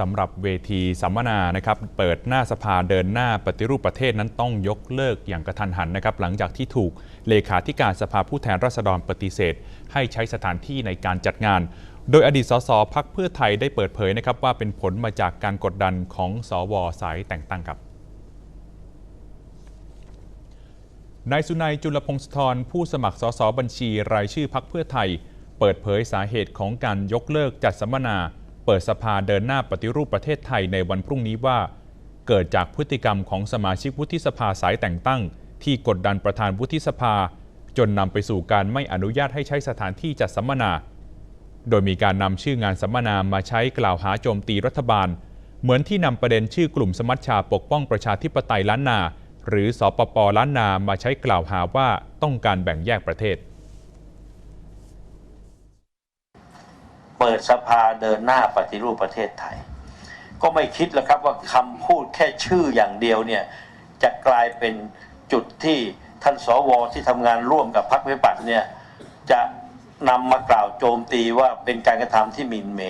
สำหรับเวทีสัมมนานะครับเปิดหน้าสภาเดินหน้าปฏิรูปประเทศนั้นต้องยกเลิกอย่างกระทันหันนะครับหลังจากที่ถูกเลขาธิการสภาผู้แทนราษฎรปฏิเสธ ให้ใช้สถานที่ในการจัดงาน โดยอดีตสสพักเพื่อไทยได้เปิดเผยนะครับว่าเป็นผลมาจากการกดดันของสวสายแต่งตั้งครับนายสุนัยจุลพงศธรผู้สมัครสสบัญชีรายชื่อพักเพื่อไทย เปิดเผยสาเหตุของการยกเลิกจัดสัมมนา เปิดสภาเดินหน้าปฏิรูปประเทศไทยในวันพรุ่งนี้ว่า เกิดจากพฤติกรรมของสมาชิกวุฒิสภาสายแต่งตั้ง ที่กดดันประธานวุฒิสภา จนนำไปสู่การไม่อนุญาตให้ใช้สถานที่จัดสัมมนา โดยมีการนำชื่องานสัมมนามาใช้กล่าวหาโจมตีรัฐบาล เหมือนที่นำประเด็นชื่อกลุ่มสมัชชาปกป้องประชาธิปไตยล้านนา หรือสปปล้านนามาใช้กล่าวหาว่าต้องการแบ่งแยกประเทศ ปิดสภาเดินหน้าปฏิรูปประเทศไทย ก็ไม่คิดหรอกครับว่าคำพูดแค่ชื่ออย่างเดียวเนี่ยจะกลายเป็นจุดที่ท่านสวที่ทำงานร่วมกับพรรคประชาธิปัตเนี่ย จะนำมากล่าวโจมตีว่าเป็นการกระทำที่มินเหม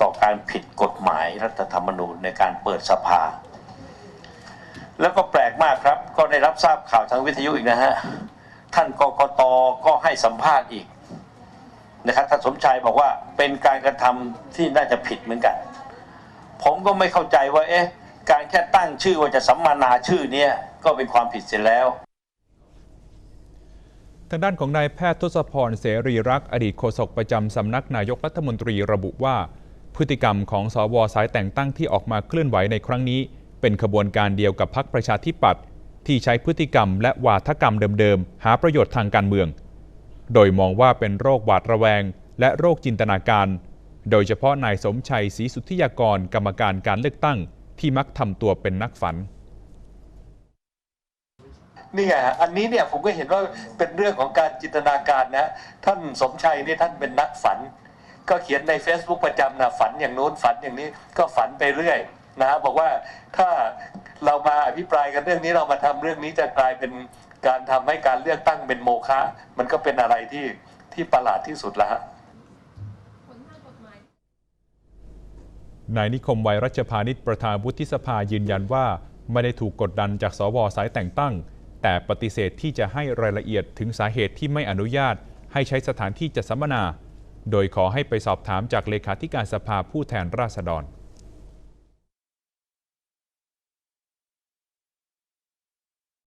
ต่อการผิดกฎหมายรัฐธรรมนูญในการเปิดสภา แล้วก็แปลกมากครับ ก็ได้รับทราบข่าวทางวิทยุอีกนะฮะ ท่านกกตก็ให้สัมภาษณ์อีก นะครับท่านสมชัยบอกว่าเป็นการกระทำที่น่าจะผิดเหมือนกัน ผมก็ไม่เข้าใจว่า เอ๊ะ การแค่ตั้งชื่อว่าจะสัมมนาชื่อเนี้ยก็เป็นความผิดเสียแล้วทางด้านของนายแพทย์ทศพรเสรีรักษ์อดีตโฆษกประจำสำนักนายกรัฐมนตรีระบุว่า พฤติกรรมของสวสายแต่งตั้งที่ออกมาเคลื่อนไหวในครั้งนี้ เป็นขบวนการเดียวกับพรรคประชาธิปัตย์ที่ใช้พฤติกรรมและวาทกรรมเดิมๆ หาประโยชน์ทางการเมือง โดยมองว่าเป็นโรคหวาดระแวง และโรคจินตนาการ โดยเฉพาะนายสมชัยศรีสุทธิยากรกรรมการการเลือกตั้ง ที่มักทำตัวเป็นนักฝันนี่ไงอันนี้เนี่ยผมก็เห็นว่าเป็นเรื่องของการจินตนาการนะ ท่านสมชัยนี่ท่านเป็นนักฝัน ก็เขียนใน Facebook ประจำนะฝันอย่างโน้นฝันอย่างนี้ก็ฝันไปเรื่อยนะฮะบอกว่าถ้าเรามาอภิปรายกันเรื่องนี้เรามาทำเรื่องนี้จะกลายเป็น การทำให้การเลือกตั้งเป็นโมฆะมันก็เป็นอะไรที่ที่ประหลาดที่สุดแล้วฮะนายนิคมไวยรัชพานิชประธานวุฒิสภายืนยันว่า ไม่ได้ถูกกดดันจากสวสายแต่งตั้ง แต่ปฏิเสธที่จะให้รายละเอียดถึงสาเหตุที่ไม่อนุญาต ให้ใช้สถานที่จัดสัมมนา โดยขอให้ไปสอบถามจากเลขาธิการสภาผู้แทนราษฎร